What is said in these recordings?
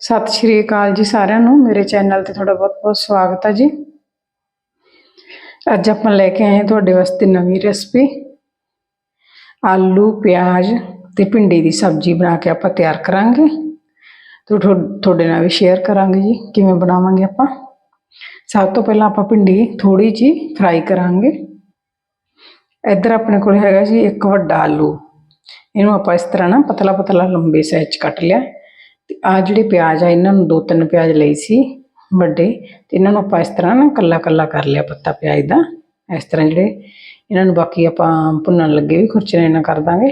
ਸਤਿ ਸ਼੍ਰੀ ਅਕਾਲ ਜੀ ਸਾਰਿਆਂ ਨੂੰ। ਮੇਰੇ ਚੈਨਲ ਤੇ ਤੁਹਾਡਾ ਬਹੁਤ-ਬਹੁਤ ਸਵਾਗਤ ਹੈ ਜੀ। ਅੱਜ ਆਪਾਂ ਲੈ ਕੇ ਆਏ ਹਾਂ ਤੁਹਾਡੇ ਵਾਸਤੇ ਨਵੀਂ ਰੈਸਪੀ। ਆਲੂ, ਪਿਆਜ਼ ਤੇ ਭਿੰਡੀ ਦੀ ਸਬਜ਼ੀ ਬਣਾ ਕੇ ਆਪਾਂ ਤਿਆਰ ਕਰਾਂਗੇ। ਤੇ ਤੁਹਾ- ਤੁਹਾਡੇ ਨਾਲ ਵੀ ਸ਼ੇਅਰ ਕਰਾਂਗੇ ਜੀ, ਕਿਵੇਂ ਬਣਾਵਾਂਗੇ ਆਪਾਂ। ਸਭ ਤੋਂ ਪਹਿਲਾਂ ਆਪਾਂ ਭਿੰਡੀ ਥੋੜੀ ਜੀ ਫਰਾਈ ਕਰਾਂਗੇ। ਇੱਧਰ ਆਪਣੇ ਕੋਲ ਹੈਗਾ ਜੀ ਇੱਕ ਵੱਡਾ ਆਲੂ। ਇਹਨੂੰ ਆਪਾਂ ਇਸ ਤਰ੍ਹਾਂ ਨਾ ਪਤਲਾ ਪਤਲਾ ਲੰਬੇ ਸਾਈਜ਼ ਚ ਕੱਟ ਲਿਆ। ਤੇ ਆ ਜਿਹੜੇ ਪਿਆਜ਼ ਆ, ਇਹਨਾਂ ਨੂੰ ਦੋ ਤਿੰਨ ਪਿਆਜ਼ ਲਈ ਸੀ ਵੱਡੇ ਤੇ ਇਹਨਾਂ ਨੂੰ ਆਪਾਂ ਇਸ ਤਰ੍ਹਾਂ ਨਾ ਕੱਲਾ ਕੱਲਾ ਕਰ ਲਿਆ ਪੱਤਾ ਪਿਆਜ਼ ਦਾ। ਇਸ ਤਰ੍ਹਾਂ ਜਿਹੜੇ ਇਹਨਾਂ ਨੂੰ ਬਾਕੀ ਆਪਾਂ ਭੁੰਨਣ ਲੱਗੇ ਵੀ ਖੁਰਚਣੇ ਨਾਲ ਕਰ ਦਾਂਗੇ।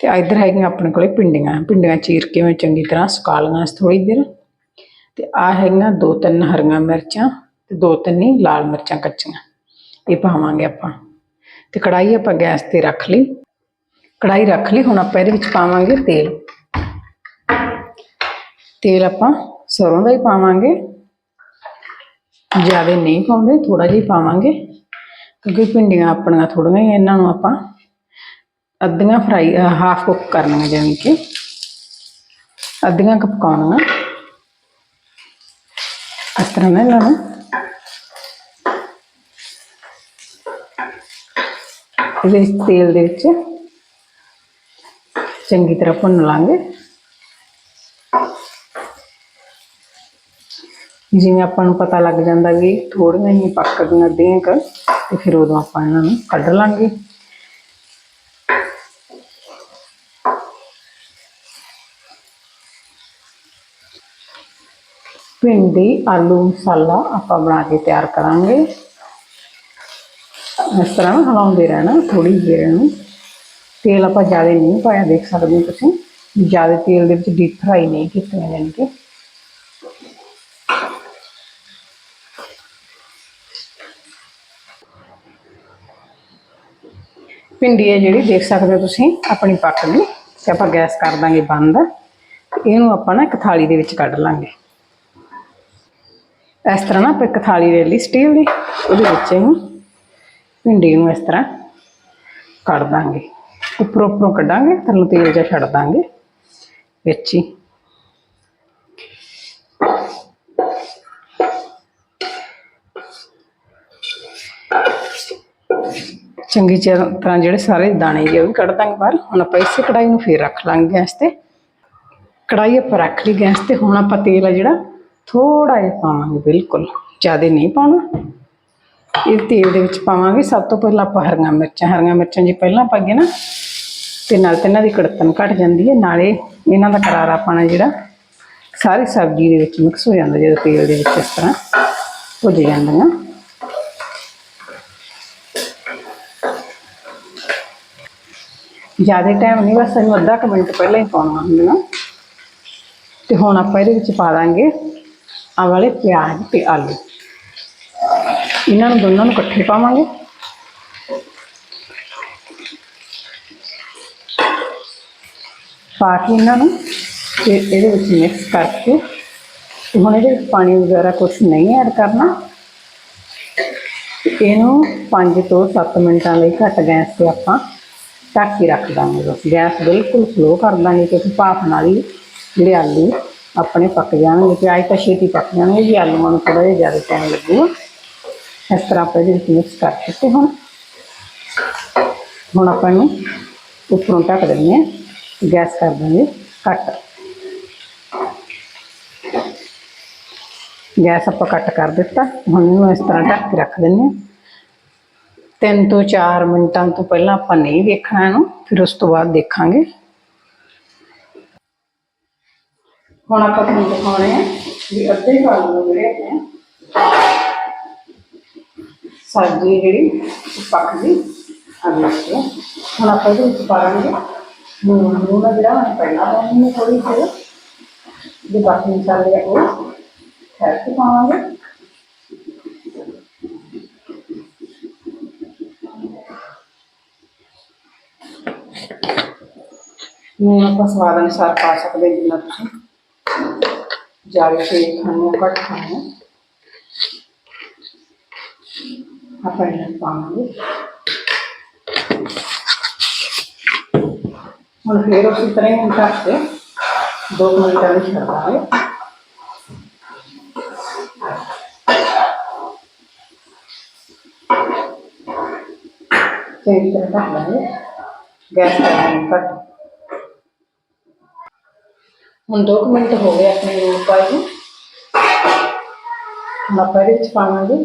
ਤੇ ਇੱਧਰ ਹੈਗੀਆਂ ਆਪਣੇ ਕੋਲੇ ਪਿੰਡੀਆਂ ਪਿੰਡੀਆਂ ਚੀਰ ਕੇ ਮੈਂ ਚੰਗੀ ਤਰ੍ਹਾਂ ਸੁਕਾ ਲਈਆਂ ਥੋੜੀ ਦੇਰ। ਤੇ ਆ ਹੈਗੀਆਂ ਦੋ ਤਿੰਨ ਹਰੀਆਂ ਮਿਰਚਾਂ ਤੇ ਦੋ ਤਿੰਨ ਹੀ ਲਾਲ ਮਿਰਚਾਂ ਕੱਚੀਆਂ। ਇਹ ਪਾਵਾਂਗੇ ਆਪਾਂ। ਤੇ ਕੜਾਈ ਆਪਾਂ ਗੈਸ ਤੇ ਰੱਖ ਲਈ। ਕੜਾਈ ਰੱਖ ਲਈ, ਹੁਣ ਆਪਾਂ ਇਹਦੇ ਵਿੱਚ ਪਾਵਾਂਗੇ ਤੇਲ। ਤੇਲ ਆਪਾਂ ਸਰੋਂ ਦਾ ਹੀ ਪਾਵਾਂਗੇ। ਜ਼ਿਆਦਾ ਨਹੀਂ ਪਾਉਂਦੇ ਥੋੜਾ ਜਿਹਾ ਪਾਵਾਂਗੇ। ਕਿਉਂਕਿ ਭਿੰਡੀਆਂ ਆਪਣੀਆਂ ਥੋੜੀਆਂ ਹੀ ਇਹਨਾਂ ਨੂੰ ਆਪਾਂ ਅੱਧੀਆਂ ਫਰਾਈ ਹਾਫ ਕੁੱਕ ਕਰਨੀਆਂ ਜਾਨੀ ਕਿ। ਅੱਧੀਆਂ ਕੁ ਪਕਾਉਣੀਆਂ ਇਸ ਤਰ੍ਹਾਂ ਨਾਲ ਇਹਨਾਂ ਨੂੰ। ਇਹਦੇ ਤੇਲ ਦੇ ਵਿੱਚ ਚੰਗੀ ਤਰ੍ਹਾਂ ਭੁੰਨ ਲਾਂਗੇ। ਜਿਵੇਂ ਆਪਾਂ ਨੂੰ ਪਤਾ ਲੱਗ ਜਾਂਦਾ ਵੀ ਥੋੜੀਆਂ ਹੀ ਪੱਕ ਗਈਆਂ ਅੱਧੀਆਂ ਕੁ ਤੇ ਫਿਰ ਉਦੋਂ ਆਪਾਂ ਇਹਨਾਂ ਨੂੰ ਕੱਢ ਲਾਂਗੇ। ਭਿੰਡੀ ਆਲੂ ਮਸਾਲਾ ਆਪਾਂ ਬਣਾ ਕੇ ਤਿਆਰ ਕਰਾਂਗੇ। ਇਸ ਤਰ੍ਹਾਂ ਹਲਾਉਂਦੇ ਰਹਿਣਾ ਥੋੜੀ ਦੇਰ ਨੂੰ ਤੇਲ ਆਪਾਂ ਜ਼ਿਆਦਾ ਨਹੀਂ ਪਾਇਆ, ਦੇਖ ਸਕਦੇ ਹੋ ਤੁਸੀਂ। ਜ਼ਿਆਦਾ ਤੇਲ ਦੇ ਵਿੱਚ ਡੀਪ ਫਰਾਈ ਨਹੀਂ ਕੀਤੀਆਂ ਜਾਣੀ ਕਿ ਭਿੰਡੀ ਹੈ ਜਿਹੜੀ ਦੇਖ ਸਕਦੇ ਹੋ ਤੁਸੀਂ, ਆਪਣੀ ਪੱਕ ਗਈ ਤੇ ਆਪਾਂ ਗੈਸ ਕਰ ਦਾਂਗੇ ਬੰਦ, ਤੇ ਇਹਨੂੰ ਆਪਾਂ ਨਾ ਇੱਕ ਥਾਲੀ ਦੇ ਵਿੱਚ ਕੱਢ ਲਾਂਗੇ। ਇਸ ਤਰ੍ਹਾਂ ਨਾ ਆਪਾਂ ਇੱਕ ਥਾਲੀ ਲੈ ਲਈ ਸਟੀਲ ਦੀ, ਉਹਦੇ ਵਿੱਚ ਇਹਨੂੰ ਭਿੰਡੀ ਨੂੰ ਇਸ ਤਰ੍ਹਾਂ ਕੱਢ ਦਾਂਗੇ। ਉੱਪਰੋਂ ਉੱਪਰੋਂ ਕੱਢਾਂਗੇ, ਥੱਲੋਂ ਤੇਲ ਜਿਹਾ ਛੱਡ ਦਾਂਗੇ, ਵਿੱਚ ਹੀ। ਚੰਗੀ ਚਰ- ਤਰ੍ਹਾਂ ਜਿਹੜੇ ਸਾਰੇ ਦਾਣੇ ਜੇ ਉਹ ਵੀ ਕੱਢ ਦਾਂਗੇ ਬਾਹਰ। ਹੁਣ ਆਪਾਂ ਇਸੇ ਕੜਾਈ ਨੂੰ ਫੇਰ ਰੱਖ ਲਾਂਗੇ ਗੈਸ ਤੇ। ਕੜਾਈ ਆਪਾਂ ਰੱਖ ਲਈ ਗੈਸ ਤੇ। ਹੁਣ ਆਪਾਂ ਤੇਲ ਆ ਜਿਹੜਾ ਥੋੜਾ ਜਿਹਾ ਪਾਵਾਂਗੇ ਬਿਲਕੁਲ। ਜ਼ਿਆਦਾ ਨਹੀਂ ਪਾਉਣਾ। ਇਹ ਤੇਲ ਦੇ ਵਿੱਚ ਪਾਵਾਂਗੇ। ਸਭ ਤੋਂ ਪਹਿਲਾਂ ਆਪਾਂ ਹਰੀਆਂ ਮਿਰਚਾਂ ਹਰੀਆਂ ਮਿਰਚਾਂ ਜੇ ਪਹਿਲਾਂ ਪਾਗੇ ਨਾ, ਤੇ ਨਾਲ ਤੇ ਇਹਨਾਂ ਦੀ ਕੜਤਨ ਘਟ ਜਾਂਦੀ ਹੈ। ਨਾਲੇ ਇਹਨਾਂ ਦਾ ਕਰਾਰਾ ਪਾਣਾ ਜਿਹੜਾ, ਸਾਰੀ ਸਬਜ਼ੀ ਦੇ ਵਿੱਚ ਮਿਕਸ ਹੋ ਜਾਂਦਾ, ਜਦੋਂ ਤੇਲ ਦੇ ਵਿੱਚ ਇਸ ਤਰ੍ਹਾਂ ਭੁੱਜ ਜਾਂਦੀਆਂ ਜ਼ਿਆਦਾ ਟਾਈਮ ਨਹੀਂ ਬਸ ਇਹਨੂੰ ਅੱਧਾ ਕੁ ਮਿੰਟ ਪਹਿਲਾਂ ਹੀ ਪਾਉਣਾ ਹੁੰਦਾ ਤੇ ਹੁਣ ਆਪਾਂ ਇਹਦੇ ਵਿੱਚ ਪਾ ਦਾਂਗੇ ਆਹ ਵਾਲੇ ਪਿਆਜ਼ ਤੇ ਆਲੂ। ਇਹਨਾਂ ਨੂੰ ਦੋਨਾਂ ਨੂੰ ਇਕੱਠੇ ਪਾਵਾਂਗੇ। ਪਾ ਕੇ ਇਹਨਾਂ ਨੂੰ ਤੇ ਇਹਦੇ ਵਿੱਚ ਮਿਕਸ ਕਰਕੇ, ਤੇ ਹੁਣ ਇਹਦੇ ਵਿੱਚ ਪਾਣੀ ਵਗੈਰਾ ਕੁਝ ਨਹੀਂ ਐਡ ਕਰਨਾ। ਇਹਨੂੰ 5 ਤੋਂ 7 ਮਿੰਟਾਂ ਲਈ ਘੱਟ ਗੈਸ ਤੇ ਆਪਾਂ ਢੱਕ ਕੇ ਰੱਖ ਦਾਂਗੇ ਬਸ। ਗੈਸ ਬਿਲਕੁਲ ਸਲੋ ਕਰ ਦਾਂਗੇ ਕਿਉਂਕਿ ਭਾਫ ਨਾਲ ਹੀ ਜਿਹੜੇ ਆਲੂ ਆਪਣੇ ਪੱਕ ਜਾਣਗੇ ਪਿਆਜ਼ ਤਾਂ ਛੇਤੀ ਪੱਕ ਜਾਣਗੇ ਜੀ ਆਲੂਆਂ ਨੂੰ ਥੋੜਾ ਜਿਹਾ ਜ਼ਿਆਦਾ ਟਾਈਮ ਲੱਗੂਗਾ ਇਸ ਤਰ੍ਹਾਂ ਆਪਾਂ ਇਹਦੇ ਵਿੱਚ ਮਿਕਸ ਕਰ ਦਿੱਤੇ ਹੁਣ ਹੁਣ ਆਪਾਂ ਇਹਨੂੰ ਉੱਪਰੋਂ ਢੱਕ ਦਿੰਦੇ ਹਾਂ। ਗੈਸ ਕਰ ਦਾਂਗੇ ਘੱਟ। ਗੈਸ ਆਪਾਂ ਕੱਟ ਕਰ ਦਿੱਤਾ। ਹੁਣ ਇਹਨੂੰ ਇਸ ਤਰ੍ਹਾਂ ਢੱਕ ਕੇ ਰੱਖ ਦਿੰਦੇ ਹਾਂ। ਤਿੰਨ ਤੋਂ 4 ਮਿੰਟਾਂ ਤੋਂ ਪਹਿਲਾਂ ਆਪਾਂ ਨਹੀਂ ਵੇਖਣਾ ਇਹਨੂੰ, ਫਿਰ ਉਸ ਤੋਂ ਬਾਅਦ ਦੇਖਾਂਗੇ। ਹੁਣ ਆਪਾਂ ਤੁਹਾਨੂੰ ਦਿਖਾਉਣੇ ਆ ਵੀ ਅੱਧੇ ਕਾਲ ਨੂੰ ਜਿਹੜੇ ਆਪਣੇ ਸਬਜ਼ੀ ਜਿਹੜੀ ਉਹ ਪੱਕ ਗਈ ਅਗਲਾ ਹੁਣ ਆਪਾਂ ਇਹਦੇ ਵਿੱਚ ਪਾਵਾਂਗੇ ਨੂਨ ਨੂਨ ਆ ਜਿਹੜਾ ਮੈਂ ਪਹਿਲਾਂ ਪਾਉਣੀ ਹੈ ਥੋੜੀ ਜਿਹੀ ਜੇ ਬਾਕੀ ਮਸਾਲੇ ਆ ਉਹ ਠਹਿਰ ਪਾਵਾਂਗੇ। ਨੂਨ ਆਪਾਂ ਸਵਾਦ ਅਨੁਸਾਰ ਪਾ ਸਕਦੇ ਹਾਂ ਜਿੰਨਾ ਤੁਸੀਂ ਜ਼ਿਆਦਾ ਤੇ ਖਾਣਾ ਘੱਟ ਖਾਣਾ ਆਪਾਂ ਇਹਨਾਂ ਪਾਵਾਂਗੇ ਹੁਣ ਫੇਰ ਉਸੇ ਤਰ੍ਹਾਂ ਹੀ ਢੱਕ ਕੇ ਦੋ ਕੁ ਮਿੰਟਾਂ ਵਿੱਚ ਛੱਡ ਦਾਂਗੇ ਚੰਗੀ ਤਰ੍ਹਾਂ ਢੱਕ ਲਾਂਗੇ ਗੈਸ ਕਰ ਦਾਂਗੇ ਘੱਟ ਹੁਣ ਦੋ ਕੁ ਮਿੰਟ ਹੋ ਗਏ ਆਪਣੇ ਨੂੰ ਪਾਈ ਨੂੰ। ਹੁਣ ਆਪਾਂ ਇਹਦੇ ਵਿੱਚ ਪਾਵਾਂਗੇ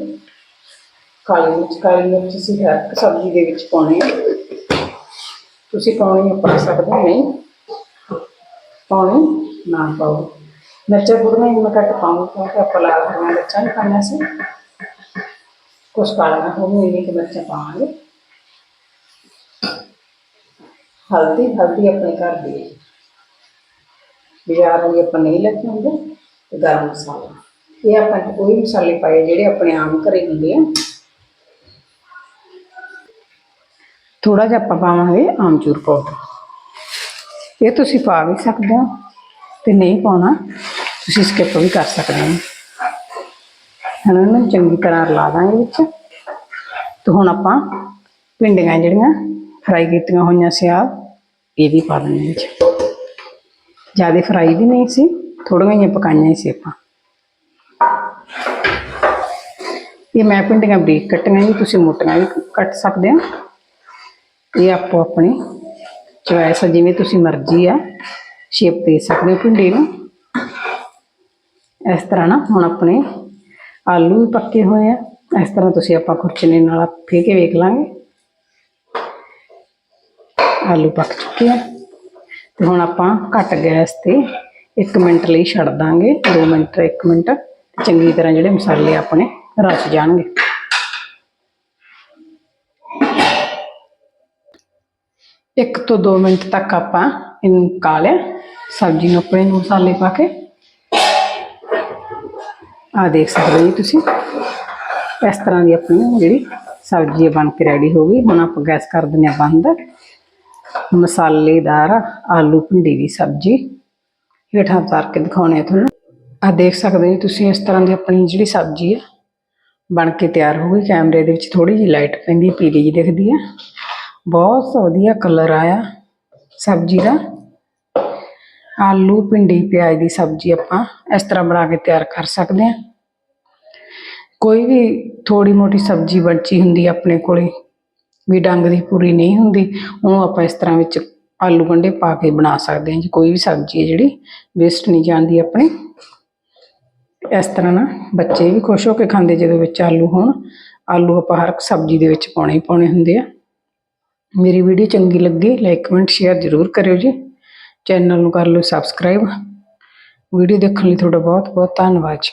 ਕਾਲੀ ਮਿਰਚ। ਕਾਲੀ ਮਿਰਚ ਅਸੀਂ ਹਰ ਇੱਕ ਸਬਜ਼ੀ ਦੇ ਵਿੱਚ ਪਾਉਣੀ ਹੈ। ਤੁਸੀਂ ਪਾਉਣੀ ਹੈ ਪਾ ਸਕਦੇ ਨਹੀਂ? ਪਾਉਣੀ ਨਾ ਪਾਓ। ਮਿਰਚਾਂ ਗੁੜੀਆਂ ਮੈਂ ਘੱਟ ਪਾਉਂਗੀ ਕਿਉਂਕਿ ਆਪਾਂ ਲਾਲ ਹਰੀਆਂ ਮਿਰਚਾਂ ਨਹੀਂ ਪਾਉਣੀਆਂ ਸੀ ਕੁਛ ਕਾਲੀਆਂ ਹੋਣਗੀਆਂ ਇੰਨੀ ਕਿ ਮਿਰਚਾਂ ਪਾਵਾਂਗੇ। ਹਲਦੀ ਹਲਦੀ ਆਪਣੇ ਘਰ ਦੀ ਬਾਜ਼ਾਰ ਵਾਲੀ ਆਪਾਂ ਨਹੀਂ ਲੈ ਕੇ ਆਉਂਦੇ ਤੇ ਗਰਮ ਮਸਾਲਾ। ਇਹ ਆਪਾਂ ਕੋਈ ਵੀ ਮਸਾਲੇ ਪਾਏ ਜਿਹੜੇ ਆਪਣੇ ਆਮ ਘਰੇ ਹੁੰਦੇ ਆ। ਥੋੜਾ ਜਿਹਾ ਆਪਾਂ ਪਾਵਾਂਗੇ ਆਮਚੂਰ ਪਾਊਡਰ ਇਹ ਤੁਸੀਂ ਪਾ ਵੀ ਸਕਦੇ ਹੋ, ਤੇ ਨਹੀਂ ਪਾਉਣਾ, ਤੁਸੀਂ ਸਕਿਪ ਵੀ ਕਰ ਸਕਦੇ ਹੋ। ਹੁਣ ਇਹਨੂੰ ਚੰਗੀ ਤਰ੍ਹਾਂ ਰਲਾ ਦਾਂਗੇ ਵਿੱਚ। ਤੇ ਹੁਣ ਆਪਾਂ ਭਿੰਡੀਆਂ ਜਿਹੜੀਆਂ ਫਰਾਈ ਕੀਤੀਆਂ ਹੋਈਆਂ ਸੀ ਆ ਇਹ ਵੀ ਪਾ ਦਿੰਦੇ ਵਿੱਚ। ਜ਼ਿਆਦਾ ਫਰਾਈ ਵੀ ਨਹੀਂ ਸੀ ਥੋੜੀਆਂ ਜਿਹੀਆਂ ਪਕਾਈਆਂ ਹੀ ਸੀ ਆਪਾਂ ਇਹ ਮੈਂ ਭਿੰਡੀਆਂ ਬਰੀਕ ਕੱਟੀਆਂ ਜੀ ਤੁਸੀਂ ਮੋਟੀਆਂ ਵੀ ਕੱਟ ਸਕਦੇ ਹੋ ਇਹ ਆਪੋ ਆਪਣੀ ਚੋਇਸ ਜਿਵੇਂ ਤੁਸੀਂ ਮਰਜ਼ੀ ਆ ਸ਼ੇਪ ਦੇ ਸਕਦੇ ਹੋ ਭਿੰਡੀ ਨੂੰ ਇਸ ਤਰ੍ਹਾਂ ਨਾ ਹੁਣ ਆਪਣੇ ਆਲੂ ਵੀ ਪੱਕੇ ਹੋਏ ਆ ਇਸ ਤਰ੍ਹਾਂ ਤੁਸੀਂ ਆਪਾਂ ਖੁਰਚਣੇ ਨਾਲ ਫੇ ਕੇ ਵੇਖ ਲਾਂਗੇ ਆਲੂ ਪੱਕ ਚੁੱਕੇ ਆ ਤੇ ਹੁਣ ਆਪਾਂ ਘੱਟ ਗੈਸ ਤੇ 1 ਮਿੰਟ ਲਈ ਛੱਡ ਦਾਂਗੇ 2 ਮਿੰਟ 1 ਮਿੰਟ। ਚੰਗੀ ਤਰ੍ਹਾਂ ਜਿਹੜੇ ਮਸਾਲੇ ਆਪਣੇ ਰਚ ਜਾਣਗੇ। ਇੱਕ ਤੋਂ 2 ਮਿੰਟ ਤੱਕ ਆਪਾਂ ਇਹਨੂੰ ਪਕਾ ਲਿਆ। ਸਬਜ਼ੀ ਨੂੰ ਆਪਣੇ ਮਸਾਲੇ ਪਾ ਕੇ। ਆ ਦੇਖ ਸਕਦੇ ਹੋ ਜੀ ਤੁਸੀਂ। ਇਸ ਤਰ੍ਹਾਂ ਦੀ ਆਪਣੀ ਜਿਹੜੀ ਸਬਜ਼ੀ ਬਣ ਕੇ ਰੈਡੀ ਹੋ ਗਈ। ਹੁਣ ਆਪਾਂ ਗੈਸ ਕਰ ਦਿੰਦੇ ਹਾਂ ਬੰਦ। ਮਸਾਲੇਦਾਰ ਆਲੂ ਭਿੰਡੀ ਦੀ ਸਬਜ਼ੀ। ਹੇਠਾਂ ਉਤਾਰ ਕੇ ਦਿਖਾਉਣੇ ਆ ਤੁਹਾਨੂੰ। ਆ ਦੇਖ ਸਕਦੇ ਹੋ ਤੁਸੀਂ, ਇਸ ਤਰ੍ਹਾਂ ਦੀ ਆਪਣੀ ਜਿਹੜੀ ਸਬਜ਼ੀ ਹੈ ਬਣ ਕੇ ਤਿਆਰ ਹੋ ਗਈ। ਕੈਮਰੇ ਦੇ ਵਿੱਚ ਥੋੜੀ ਜਿਹੀ ਲਾਈਟ ਪੈਂਦੀ, ਪੀਲੀ ਜਿਹੀ ਦਿਖਦੀ ਹੈ ਬਹੁਤ ਵਧੀਆ ਕਲਰ ਆਇਆ ਸਬਜ਼ੀ ਦਾ। ਆਲੂ, ਭਿੰਡੀ, ਪਿਆਜ਼ ਦੀ ਸਬਜ਼ੀ ਆਪਾਂ ਇਸ ਤਰ੍ਹਾਂ ਬਣਾ ਕੇ ਤਿਆਰ ਕਰ ਸਕਦੇ ਹਾਂ ਕੋਈ ਵੀ ਥੋੜੀ ਮੋਟੀ ਸਬਜ਼ੀ ਬਚੀ ਹੁੰਦੀ ਆਪਣੇ ਕੋਲੇ ਵੀ ਡੰਗ ਦੀ ਪੂਰੀ ਨਹੀਂ ਹੁੰਦੀ, ਉਹ ਆਪਾਂ ਇਸ ਤਰ੍ਹਾਂ ਵਿੱਚ ਆਲੂ ਗੰਢੇ ਪਾ ਕੇ ਬਣਾ ਸਕਦੇ ਹਾਂ ਜੀ, ਕੋਈ ਵੀ ਸਬਜ਼ੀ ਹੈ ਜਿਹੜੀ ਵੇਸਟ ਨਹੀਂ ਜਾਂਦੀ ਆਪਣੀ। ਇਸ ਤਰ੍ਹਾਂ ਨਾ ਬੱਚੇ ਵੀ ਖੁਸ਼ ਹੋ ਕੇ ਖਾਂਦੇ ਜਦੋਂ ਵਿੱਚ ਆਲੂ ਹੋਣ, ਆਲੂ ਆਪਾਂ ਹਰ ਸਬਜ਼ੀ ਦੇ ਵਿੱਚ ਪਾਉਣੇ ਹੀ ਪਾਉਣੇ ਹੁੰਦੇ ਆ। ਮੇਰੀ ਵੀਡੀਓ ਚੰਗੀ ਲੱਗੀ ਲਾਈਕ ਕਮੈਂਟ ਸ਼ੇਅਰ ਜ਼ਰੂਰ ਕਰਿਓ ਜੀ। ਚੈਨਲ ਨੂੰ ਕਰ ਲਓ ਸਬਸਕ੍ਰਾਈਬ ਵੀਡੀਓ ਦੇਖਣ ਲਈ ਤੁਹਾਡਾ ਬਹੁਤ ਬਹੁਤ ਧੰਨਵਾਦ ਜੀ।